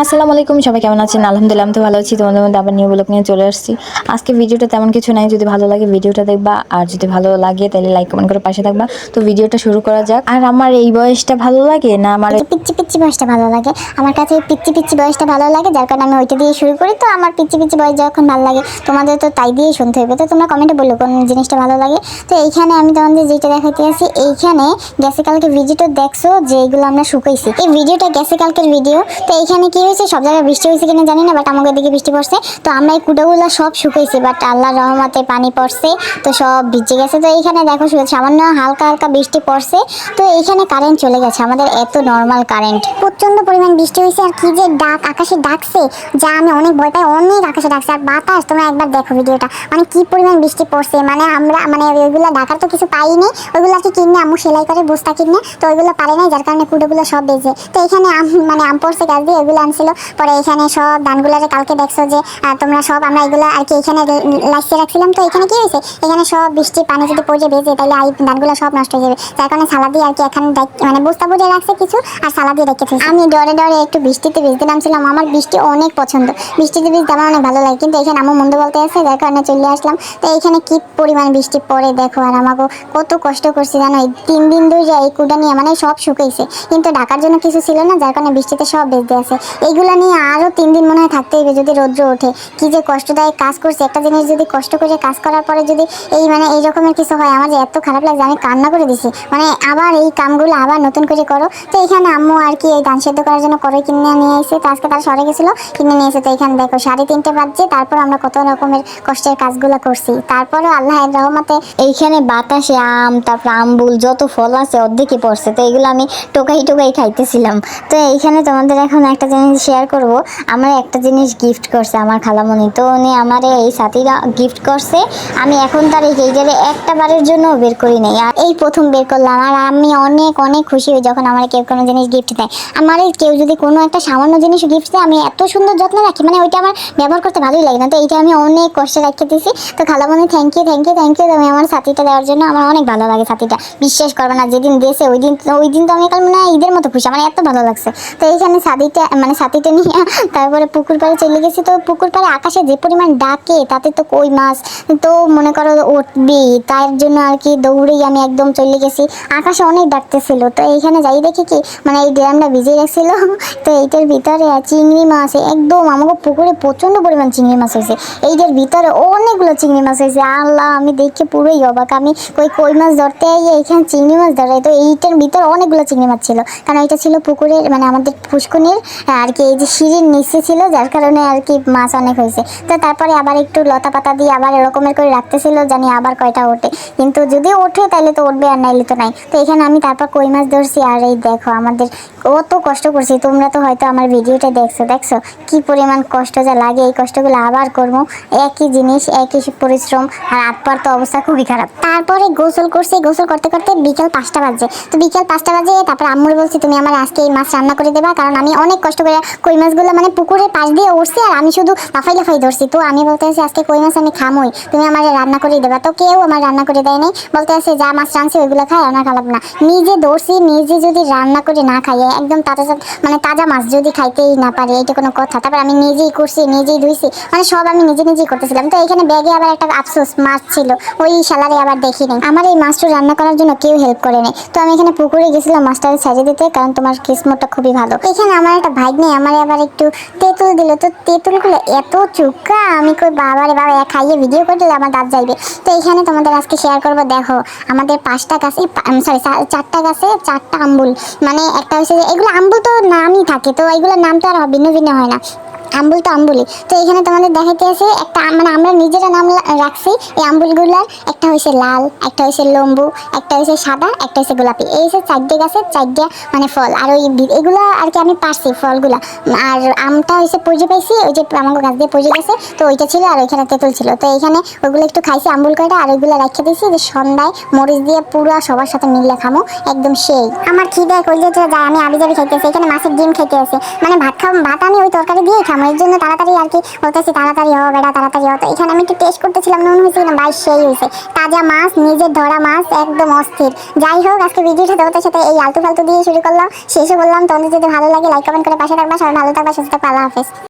আসসালামু আলাইকুম, সবাই কেমন আছেন? আলহামদুলিল্লাহ, আমি তো ভালো আছি। তোমাদের মধ্যে আবার নিউ ব্লগ নিয়ে চলে আসছি। আজকে ভিডিওটা তেমন কিছু নাই, যদি ভালো লাগে ভিডিওটা দেখবা, আর যদি ভালো লাগে তাহলে লাইক কমেন্ট করে পাশে থাকবা। তো ভিডিওটা শুরু করা যাক। আর আমার এই বয়সটা ভালো লাগে না আমার পিচ্ছি পিচ্ছি বয়সটা ভালো লাগে। আমার কাছে পিচ্ছি পিচ্ছি বয়সটা ভালো লাগে, যার কারণে আমি ওইটা দিয়ে শুরু করি। তো আমার পিচ্ছি পিচ্ছি বয়স যখন ভালো লাগে, তোমাদের তো তাই দিয়েই শুনতে হবে। তো তোমরা কমেন্টে বলল কোন জিনিসটা ভালো লাগে। তো এইখানে আমি তোমাদের যেটা দেখাইতে আছি এইখানে গেছে কালকে ভিডিওটা দেখছ যে এগুলো আমরা শুকাইছি। এই ভিডিওটা গেছে কালকের ভিডিও তো এইখানে কি হয়েছে, সব জায়গায় বৃষ্টি হয়েছে কিনা জানি না বাট আমাদের দিকে বৃষ্টি পড়ছে। তো আমরা এই কুটাগুলো সব শুকাইছি বাট আল্লাহর রহমতে পানি পড়ছে, তো সব ভিজে গেছে। তো এইখানে দেখো সামান্য হালকা হালকা বৃষ্টি পড়ছে, তো এইখানে কারেন্ট চলে গেছে। আমাদের এত নর্মাল কারেন্ট প্রচণ্ড পরিমাণ বৃষ্টি হয়েছে, আর কি যে ডাক, আকাশে ডাকছে, যা আমি অনেক ভয় পাই, অনেক আকাশে ডাকছে। আর বাতাস, তোমরা একবার দেখো ভিডিওটা। মানে কি পরিমাণ বৃষ্টি পড়ছে মানে আমরা মানে ওইগুলো ডাকার তো কিছু পাইনি। ওইগুলো কি কিনে আম্মু সেলাই করে, বস্তা কিনে, তো ওইগুলো পারে নাই, যার কারণে কুটোগুলো সব বেজে তো এখানে আম মানে আম পড়ছে, গাছ দিয়ে ওইগুলো আনছিল পরে এখানে সব ধানগুলারে কালকে দেখছ যে তোমরা সব আমরা এগুলো আর কি এখানে লাইসে রাখছিলাম। তো এখানে কি হয়েছে? এখানে সব বৃষ্টি, পানি যদি পড়ে বেজে তাহলে এই ধানগুলো সব নষ্ট হয়ে যাবে। যার কারণে সালা দিয়ে আর কি এখানে মানে বস্তা বুঝে রাখছে কিছু, আর সালা দিয়ে রেখেছে আমি ডরে ডরে একটু বৃষ্টিতে ভিজতে নামছিলাম। আমার বৃষ্টি অনেক পছন্দ। বৃষ্টিতে ভিজতে আমার অনেক ভালো লাগে। কিন্তু এখানে আমার মন্দ বলতে আছে যার কারণে চলে আসলাম। তো এখানে কি পরিমাণ বৃষ্টি পড়ে দেখো, আর আমাকে কত কষ্ট করছি জানো? এই তিন দিন ধরে এই কুটা নিয়ে মানে সব শুকাইছে। কিন্তু ঢাকার জন্য কিছু ছিল না, যার কারণে বৃষ্টিতে সব বেঁচে আছে। এইগুলো নিয়ে আরও তিন দিন মনে হয় থাকতে হবে যদি রৌদ্র ওঠে। কি যে কষ্টদায়ক কাজ করছে, একটা জিনিস যদি কষ্ট করে কাজ করার পরে যদি এই মানে এই রকমের কিছু হয়, আমার যে এত খারাপ লাগছে, আমি কান্না করে দিছি। মানে আবার এই কামগুলো আবার নতুন করে করো। তো এখানে আম্মু আর কি এই ধান সেদ্ধ করার জন্য করে কিনে নিয়ে এসে, তো আজকে তারা সরে গেছিল, কিনে নিয়ে এসে তো এখানে দেখো সাড়ে তিনটে বাজছে, তারপর আমরা কত রকমের কষ্টের কাজগুলো করছি। তারপরও আল্লাহের রহমতে এইখানে বাতাসে আম, তারপর আম্বুল, যত ফল আছে অর্ধেকই পড়ছে, তো এগুলো আমি টোকাই টোকাই খাইতেছিলাম। তো এইখানে তোমাদের এখন একটা জিনিস শেয়ার করব। আমার একটা জিনিস গিফট করছে আমার খালামণি। তো উনি আমার এই সাথীরা গিফট করছে। আমি এখন তার এই এইটারে একটা বারের জন্য বের করি নাই। আর এই প্রথম বের করলাম। আর আমি অনেক অনেক খুশি হই যখন আমার কেউ কোনো জিনিস গিফট দেয়। আমার এই কেউ যদি কোনো একটা সামান্য জিনিস গিফট দেয়, আমি এত সুন্দর যত্ন রাখি। মানে ওইটা আমার ব্যবহার করতে ভালোই লাগে না। তো এইটা আমি অনেক কষ্টে রেখে দিয়েছি তো খালামণি thank you thank you thank you তুমি আমার সাথীটা দেওয়ার জন্য আমার অনেক ভালো লাগে সাথীটা। বিশ্বাস করবে না, যেদিন দিয়েছে ওই দিন ওই দিন তো আমি কাল মানে ঈদের মতো খুশি। আমার এত ভালো লাগছে। তো এইখানে সাথীটা মানে সাথীটা নিয়ে তারপরে পুকুর পাড়ে চলে গেছি। তো পুকুর পাড়ে আকাশে যে পরিমাণ ডাকে, তাতে তো কই মাছ? তো মনে করো উঠবি তার জন্য আর কি দৌড়েই আমি একদম চলে গেছি। আকাশে অনেক ডাকতেছিল তো এইখানে যাই দেখি কি মানে এই ড্রামটা ভিজে গেছিল। তো এইটার ভিতরে চিংড়ি মাছ, একদম আমাকে পুকুরে প্রচণ্ড পরিমাণ চিংড়ি মাছ হয়েছে। এইটার ভিতরে অনেকগুলো চিংড়ি মাছ হয়েছে। আল্লাহ, আমি দেখে পুরোই অবাক। আমি কই কই মাছ ধরতে এইখানে চিংড়ি মাছ ধরে তো এইটার ভিতরে অনেকগুলো চিংড়ি মাছ ছিল। কারণ এটা ছিল পুকুরের মানে আমাদের পুষ্কুনির আর কি এই যে সিঁড়ির নিচে ছিল, যার কারণে আর কি মাছ অনেক হয়েছে। তো তারপরে আবার একটু লতা পাতা দিয়ে আবার এরকমের করে রাখতেছিল, জানি আবার কয়টা ওঠে। কিন্তু যদি ওঠে তাহলে তো উঠবে আর নাইলে তো নাই। তো এখানে আমি তারপর কই মাছ ধরছি, আর এই দেখো আমাদের কত কষ্ট করছি। তোমরা তো হয়তো আমার ভিডিওটা দেখছ দেখছ? কি পরিমাণ কষ্ট যা লাগে, এই কষ্টগুলো আবার করব। একই জিনিস, একই পরিশ্রম, আর আটপার তো অবস্থা খুবই খারাপ। তারপরে গোসল করছি, গোসল করতে করতে বিকেল পাঁচটা বাজে। তো বিকেল পাঁচটা বাজে, তারপর আম্মুর বলছি, তুমি আমার আজকে এই মাছ রান্না করে দেবা, কারণ আমি অনেক কষ্ট করে কই মাছগুলো মানে পুকুরের পাশ দিয়ে উঠছি আর আমি শুধু লাফাই লাফাই ধরছি। তো আমি বলতে আছি, আজকে কই মাছ আমি খামই। তুমি আমার রান্না করে দেবা। তো কেউ আমার রান্না করে দেয় নাই। বলতে আছে, যা মাছ রাঁধছি, ওইগুলো খাই আমার খারাপ না। নিজে ধরছি, নিজে যদি রান্না করে না খাই একদম তাজা মানে তাজা মাছ যদি খাইতেই না পারি এটা কোনো কথা। তারপর আমি নিজেই করছি, নিজেই ধুইছি। মানে সব আমি নিজে নিজেই করতেছিলাম। তো এখানে ব্যাগে আবার একটা আফসোস মাছ ছিল, ওই শালারে আবার দেখি নাই। আমার এই মাছটা রান্না করার জন্য কেউ হেল্প করে নাই। তো আমি এখানে পুকুরে গেছিলাম মাছটাকে ছেড়ে দিতে, কারণ তোমার কিসমতটা খুবই ভালো। এখানে আমার একটা ভাই নেই আমার আবার একটু তেঁতুল দিল। তো তেঁতুলগুলো এত চুকা আমি কই বাবা এক খাইয়ে ভিডিও করে দিলে আমার দাঁত যাইবে তো এখানে তোমাদের আজকে শেয়ার করব, দেখো, আমাদের পাঁচটা গাছে সরি চারটা গাছে চারটা আম্বুল। মানে একটা হচ্ছে যে, এগুলো আম্বুল তো নামই থাকে, তো এগুলোর নাম তো আর ভিন্ন ভিন্ন হয় না। আম্বুল তো আম্বুলি তো এখানে তোমাদের দেখাইতে আছে একটা মানে আমরা নিজেরা নাম রাখছি এই আম্বুলগুলার। একটা হয়েছে লাল, একটা হয়েছে লম্বু, একটা হয়েছে সাদা, একটা হয়েছে গোলাপি। এই হচ্ছে চারটে গাছের চারটে মানে ফল। আর ওই এগুলো আর কি আমি পারছি ফলগুলা। আর আমটা হয়েছে পড়ে পাইছি, ওই যে আমার গাছ দিয়ে পড়ে গেছে, তো ওইটা ছিল আর ওইখানে তেঁতুল ছিল। তো এইখানে ওইগুলো একটু খাইছি, আম্বুল কয়টা, আর ওইগুলো রেখে দিয়েছি যে সন্ধ্যায় মরিচ দিয়ে পুরো সবার সাথে মিললে খামো, একদম সেই। আমার খিদে কইলে যায়, আমি আবি যাবি খাইতেছি, এখানে মাছের ডিম খাইতে আছে মানে ভাত খাম ভাত আমি ওই তরকারি দিয়ে এর জন্য তাড়াতাড়ি আর কি বলতেছি, তাড়াতাড়ি হো বেটা, তাড়াতাড়ি হো তো এখানে আমি একটু টেস্ট করতেছিলাম নুন হয়েছে কিনা ভাই সেই হয়েছে। তাজা মাছ, নিজের ধরা মাছ, একদম অস্থির। যাই হোক, আজকে ভিডিওটা তোমাদের সাথে এই আলতু ফালতু দিয়ে শুরু করলাম। শেষে বললাম, তোমাদের যদি ভালো লাগে লাইক কমেন্ট করে পাশে থাকবা। সবাই ভালো থাকবা, সুস্থ থাকবা, আল্লাহ হাফেজ।